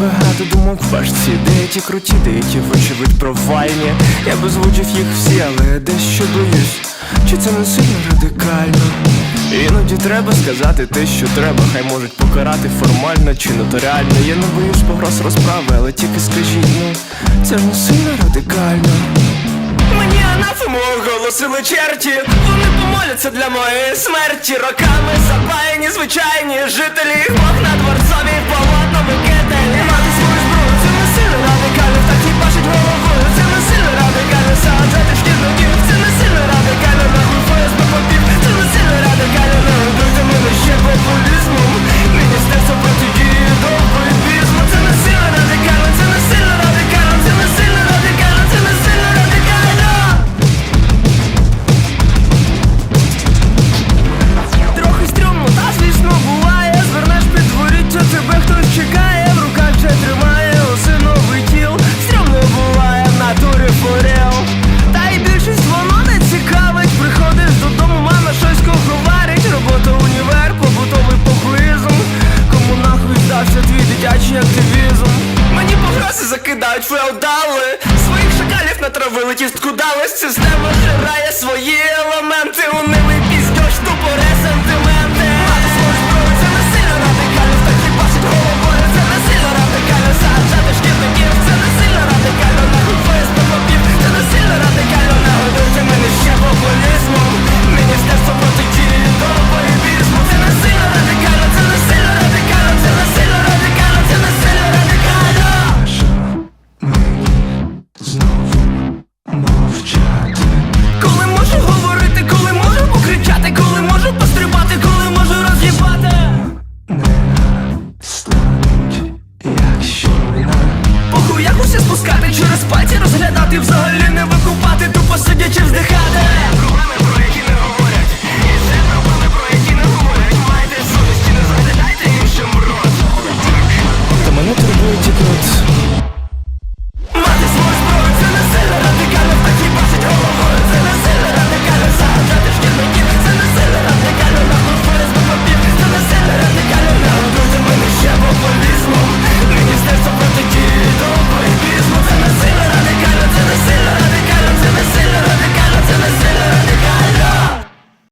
багато думок в башці Деякі круті, деякі вочевидь провальні. Я б озвучив їх всі, але дещо боюсь Чи це не сильно радикально? Іноді треба сказати те, що треба, хай можуть покарати формально чи нотаріально. Я не боюсь погроз розправи, але тільки скажіть, ну це не сильно радикально? Мені анафему оголосили черті. Вони помоляться для моєї смерті. Роками запаяні звичайні жителі Бог на дворцові полотному закидають феодали. Своїх шакалів натравили, тістку дали Система жирає свої елементи. Унилий взагалі